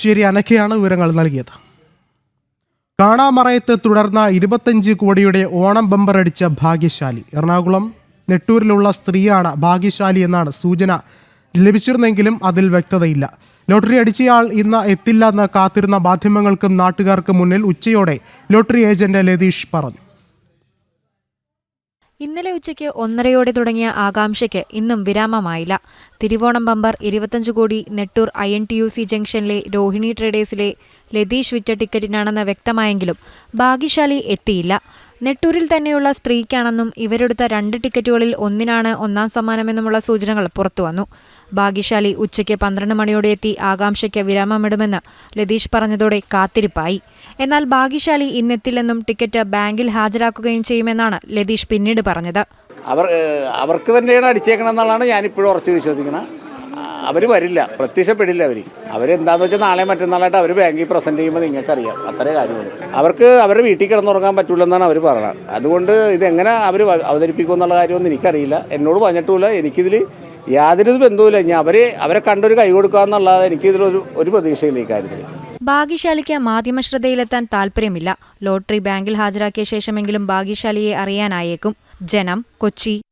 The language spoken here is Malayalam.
ശരി അനക്കയാണ് വിവരങ്ങൾ നൽകിയത്. കാണാമറയത്ത് തുടർന്ന ഇരുപത്തഞ്ച് കോടിയുടെ ഓണം ബമ്പർ അടിച്ച ഭാഗ്യശാലി. എറണാകുളം നെട്ടൂരിലുള്ള സ്ത്രീയാണ് ഭാഗ്യശാലി എന്നാണ് സൂചന ലഭിച്ചിരുന്നെങ്കിലും അതിൽ വ്യക്തതയില്ല. ലോട്ടറി അടിച്ചയാൾ ഇന്ന് എത്തില്ല എന്ന് കാത്തിരുന്ന മാധ്യമങ്ങൾക്കും നാട്ടുകാർക്കും മുന്നിൽ ഉച്ചയോടെ ലോട്ടറി ഏജന്റ് ലതീഷ് പറഞ്ഞു. ഇന്നലെ ഉച്ചയ്ക്ക് ഒന്നരയോടെ തുടങ്ങിയ ആകാംക്ഷയ്ക്ക് ഇന്നും വിരാമമായില്ല. തിരുവോണം ബമ്പർ ഇരുപത്തഞ്ച് കോടി Nettoor I N T U C ജംഗ്ഷനിലെ രോഹിണി ട്രേഡേഴ്സിലെ ലതീഷ് വിറ്റ ടിക്കറ്റിനാണെന്ന് വ്യക്തമായെങ്കിലും ഭാഗ്യശാലി എത്തിയില്ല. നെട്ടൂരിൽ തന്നെയുള്ള സ്ത്രീക്കാണെന്നും ഇവരെടുത്ത രണ്ട് ടിക്കറ്റുകളിൽ ഒന്നിനാണ് ഒന്നാം സമ്മാനമെന്നുമുള്ള സൂചനകൾ പുറത്തുവന്നു. ഭാഗ്യശാലി ഉച്ചയ്ക്ക് പന്ത്രണ്ട് മണിയോടെ എത്തി ആകാംക്ഷയ്ക്ക് വിരാമമിടുമെന്ന് ലതീഷ് പറഞ്ഞതോടെ കാത്തിരിപ്പായി. എന്നാൽ ഭാഗ്യശാലി ഇന്നെത്തില്ലെന്നും ടിക്കറ്റ് ബാങ്കിൽ ഹാജരാക്കുകയും ചെയ്യുമെന്നാണ് ലതീഷ് പിന്നീട് പറഞ്ഞത്. അവർ അവർക്ക് തന്നെയാണ് അടിച്ചേക്കണമെന്നുള്ളതാണ് ഞാനിപ്പോഴും ഉറച്ചു വിശ്വസിക്കുന്നത്. അവർ വരില്ല. പ്രത്യക്ഷപ്പെടില്ല അവർ അവരെന്താന്ന് വെച്ചാൽ നാളെ മറ്റന്നാളായിട്ട് അവർ ബാങ്കിൽ പ്രസന്റ് ചെയ്യുമ്പോൾ നിങ്ങൾക്കറിയാം. അത്രേ കാര്യമുള്ളൂ. അവർക്ക് അവരുടെ വീട്ടിൽ കിടന്നുറങ്ങാൻ പറ്റില്ലെന്നാണ് അവർ പറയുന്നത് അതുകൊണ്ട് ഇതെങ്ങനെ അവർ അവതരിപ്പിക്കും എന്നുള്ള കാര്യമൊന്നും എനിക്കറിയില്ല. എന്നോട് പറഞ്ഞിട്ടുമില്ല. എനിക്കിതിൽ യാതൊരു ബന്ധവുമില്ല. ഞാൻ അവരെ അവരെ കണ്ടൊരു കൈ കൊടുക്കുക എന്നുള്ളത് എനിക്കിതിലൊരു ഒരു പ്രതീക്ഷയില്ല ഈ കാര്യത്തിൽ ഭാഗ്യശാലിക്ക് മാധ്യമശ്രദ്ധയിലെത്താൻ താല്പര്യമില്ല. ലോട്ടറി ബാങ്കിൽ ഹാജരാക്കിയ ശേഷമെങ്കിലും ഭാഗ്യശാലിയെ അറിയാനായേക്കും. ജനം കൊച്ചി.